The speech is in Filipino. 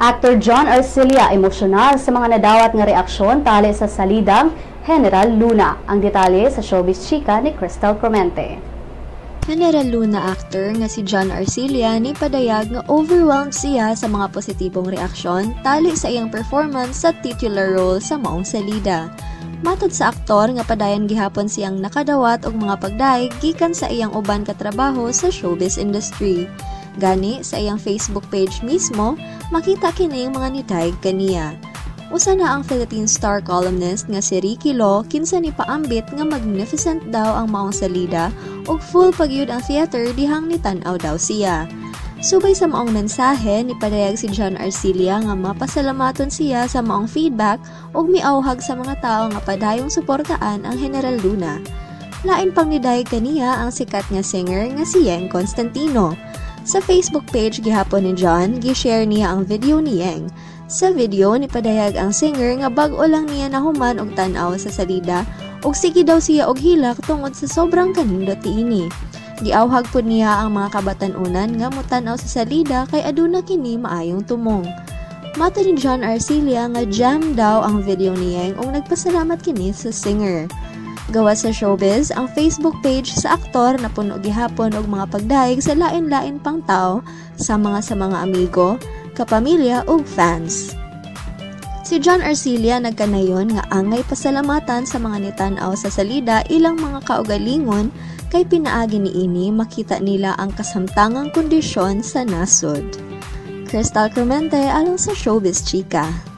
Actor John Arcilia emosyonal sa mga nadawat nga reaksyon tali sa salidang General Luna. Ang detalye sa Showbiz Chika ni Crystal Clemente. General Luna actor nga si John Arcilia ni padayag nga overwhelmed siya sa mga positibong reaksyon tali sa iyang performance sa titular role sa maong salida. Matod sa aktor nga padayan gihapon siyang nakadawat og mga pagdaig gikan sa iyang uban ka trabaho sa showbiz industry. Gani sa iyang Facebook page mismo, makita kini mga nitayg kaniya. Usa na ang Philippine Star columnist nga si Ricky Lo kinsa ni paambit nga magnificent daw ang maong salida ug full pagyud ang theater dihang nitan-aw daw siya. Subay sa maong mensahe ni padayag si John Arcilia nga mapasalamaton siya sa maong feedback ug miauhag sa mga tao nga padayong suportaan ang General Luna. Lain pang niday kaniya ang sikat nga singer nga si Yeng Constantino. Sa Facebook page gihapon ni John, gi-share niya ang video ni Yeng sa video ni padayag ang singer nga bag-o lang niya nahuman og tan-aw sa salida ug sige daw siya og hilak tungod sa sobrang kanindot ini. Giawhag pud niya ang mga kabatan-unan nga mutan-aw sa salida kay aduna kini maayong tumong. Mata ni John Arcilia nga jam daw ang video niya ug nagpasalamat kini sa singer. Gawa sa showbiz, ang Facebook page sa aktor na puno gihapon og mga pagdaig sa lain-lain pang tao sa mga sa mga amigo, kapamilya ug fans. Si John Arcilia nagkanayon nga angay pasalamatan sa mga nitan-aw sa salida ilang mga kaugalingon kay pinaagi ni ini makita nila ang kasamtangang kondisyon sa nasod. Crystal Clemente alang sa Showbiz Chika.